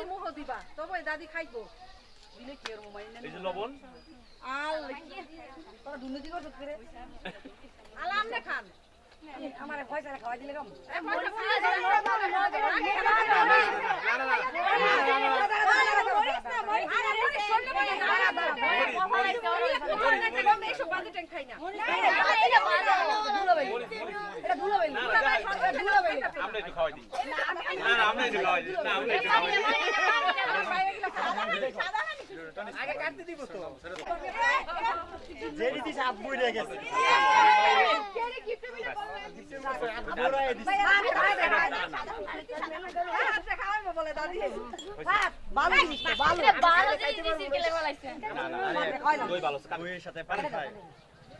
খালি মুহ দিবা তবে দাদি খাইবো দিলে কি আর মোবাইল এই যে লবণ আল তোরা দুর্নীতি করছ করে আলাম না খান আমার পয়সা খাওয়াই দিলে কম আমরা একটু খাওয়াই দিই না না আমরা একটু খাওয়াই দিই না আমরা একটু খাওয়াই দিই আগে কাটতে দিব তো জেডি দিস আব্বু রে গেছে আব্বুরাই দিছে বলে দাদি ভালো জিনিস ভালো। ভালো জিনিস দিছি গেলে বলাইছে না না দই ভালো আছে সাথে পানি খায়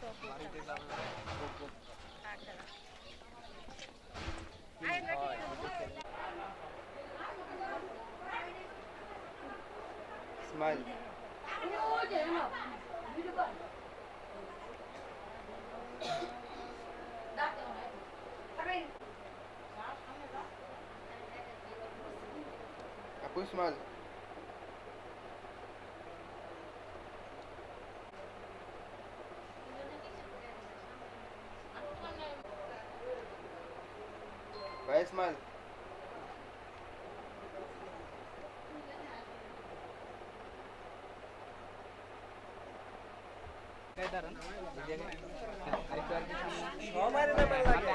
জামাই দাদি নাতি জামাই খরচ করব কে তো না না আমি খুশি এ কে কেসি বানানো ভূত গাড়ি না তাই লাগা জামাই লয়ে যাও লয়ে যাইবা লয়ে যাও এই দাদি কোন দিকে ভাই এদিকে আন, ভাই স্মাইল সবার নাম্বার লাগে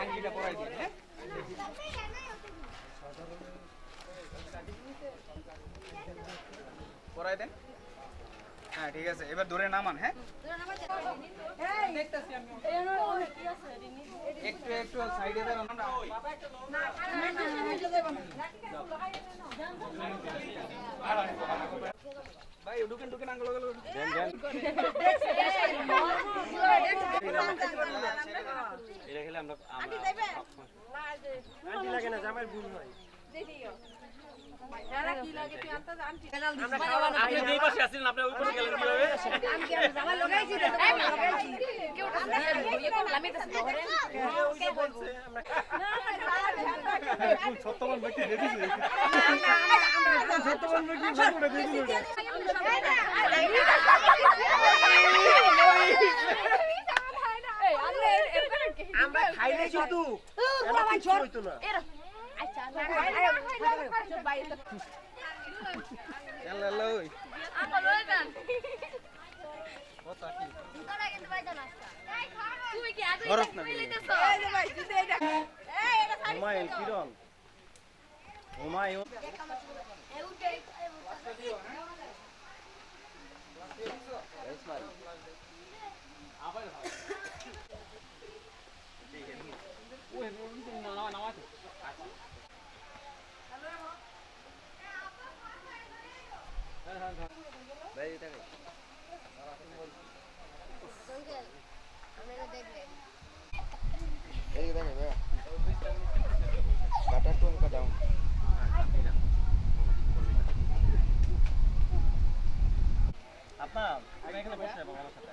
পরাই দেন হ্যাঁ ঠিক আছে। এবার ধরে নামান হ্যাঁ? একটু একটু সাইডে ভাই ঢুকেন ঢুকেন আঙ্গুল এটা খেলে আমরা আমরা আন্টি লাগে না জামাই ভুল হয়। এরা আমরা ইয়ে খাইলে শুধু এমন হুমায়ুন কিরণ হুমায়ুন ভাই এটা খাই। এদিকে দেখে ভাইয়া কাটা টুন কাটাও আপনার আপনি এখানে বসে যাব আমার সাথে।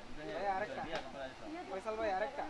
ফয়সাল ভাই আরেকটা।